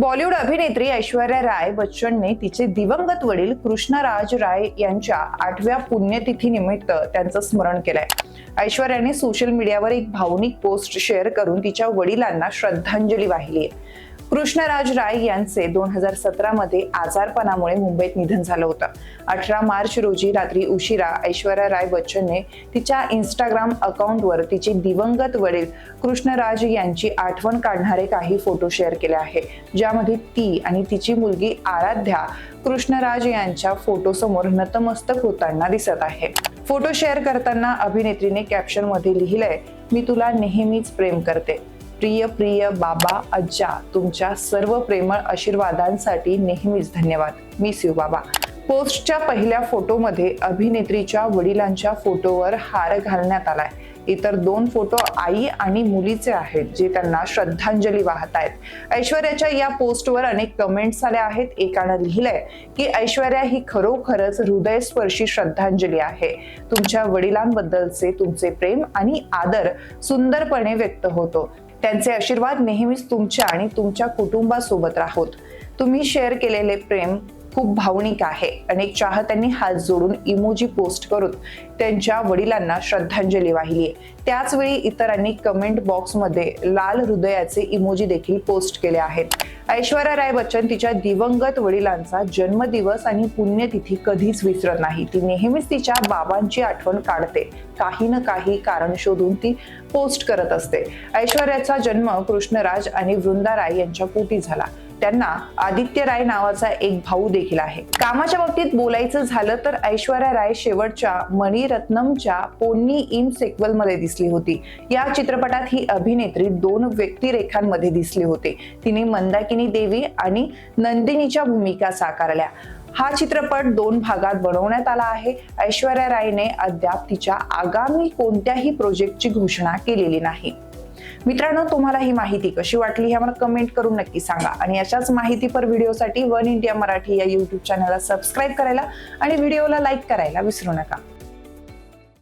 बॉलिवूड अभिनेत्री ऐश्वर्या राय बच्चनने तिचे दिवंगत वडील कृष्णराज राय यांच्या आठव्या पुण्यतिथी निमित्त त्यांचं स्मरण केलंय. ऐश्वर्याने सोशल मीडियावर एक भावनिक पोस्ट शेअर करून तिच्या वडिलांना श्रद्धांजली वाहिली आहे कृष्णराज राय यांचे दोन हजार सतरामध्ये आजारपणामुळे मुंबईत निधन झालं होतं. अठरा मार्च रोजी रात्री उशिरा ऐश्वर्या राय बच्चनने तिच्या इंस्टाग्राम अकाउंटवर तिचे दिवंगत वडील कृष्णराज यांची आठवण काढणारे काही फोटो शेअर केले आहे. ज्यामध्ये ती आणि तिची मुलगी आराध्या कृष्णराज यांच्या फोटोसमोर नतमस्तक होताना दिसत आहे. फोटो शेअर करताना अभिनेत्रीने कॅप्शनमध्ये लिहिलंय मी तुला नेहमीच प्रेम करते. प्रिय प्रिय बाबा अज्जा तुमच्या सर्व प्रेमळ आशीर्वादांसाठी नेहमीच धन्यवाद. मिस यू बाबा. पोस्टच्या पहिल्या फोटोमध्ये अभिनेत्रीच्या वडिलांच्या फोटोवर हार घालण्यात आलाय. इतर दोन फोटो आई आणि मुलीचे आहेत जे त्यांना श्रद्धांजली वाहत आहेत ऐश्वर्याच्या या पोस्टवर अनेक कमेंट्स आल्या आहेत. एकानं लिहिलंय की ऐश्वर्या ही खरोखरच हृदयस्पर्शी श्रद्धांजली आहे. तुमच्या वडिलांबद्दलचे तुमचे प्रेम आणि आदर सुंदरपणे व्यक्त होतो. त्यांचे आशीर्वाद नेहमीच तुमच्या आणि तुमच्या कुटुंबासोबत राहोत. तुम्ही शेअर केलेले प्रेम खूप भावनिक आहे. अनेक चाहत्यांनी हात जोडून इमोजी पोस्ट करून त्यांच्या वडिलांना श्रद्धांजली वाहिली त्याचवेळी इतरांनी कमेंट बॉक्समध्ये लाल हृदयाचे इमोजी देखील पोस्ट केले आहेत. ऐश्वर्या राय बच्चन तिच्या दिवंगत वडिलांचा जन्मदिवस आणि पुण्यतिथी कधीच विसरत नाही. ती नेहमीच तिच्या बाबांची आठवण काढते. काही ना काही कारण शोधून ती पोस्ट करत असते. ऐश्वर्याचा जन्म कृष्णराज आणि वृंदा राय यांच्या पोटी झाला. त्यांना आदित्य राय नावाचा एक भाऊ देखील आहे. कामाच्या बाबतीत बोलायचं झालं तर ऐश्वर्या राय शेवटच्या मणिरत्नमच्या पोन्नी इन सेक्वलमध्ये दिसली होती. या चित्रपटात ही अभिनेत्री दोन व्यक्तिरेखांमध्ये दिसली होती. तिने मंदाकिनी देवी आणि नंदिनीच्या भूमिका साकारल्या. हा चित्रपट दोन भागात बनवण्यात आला आहे. ऐश्वर्या रायने अद्याप तिच्या आगामी कोणत्याही प्रोजेक्टची घोषणा केलेली नाही. मित्रांनो तुम्हाला ही माहिती कशी वाटली हे आम्हाला कमेंट करून नक्की सांगा. आणि अशाच माहितीपर व्हिडिओसाठी वन इंडिया मराठी या युट्यूब चॅनलला सबस्क्राईब करायला आणि व्हिडिओला लाईक करायला विसरू नका.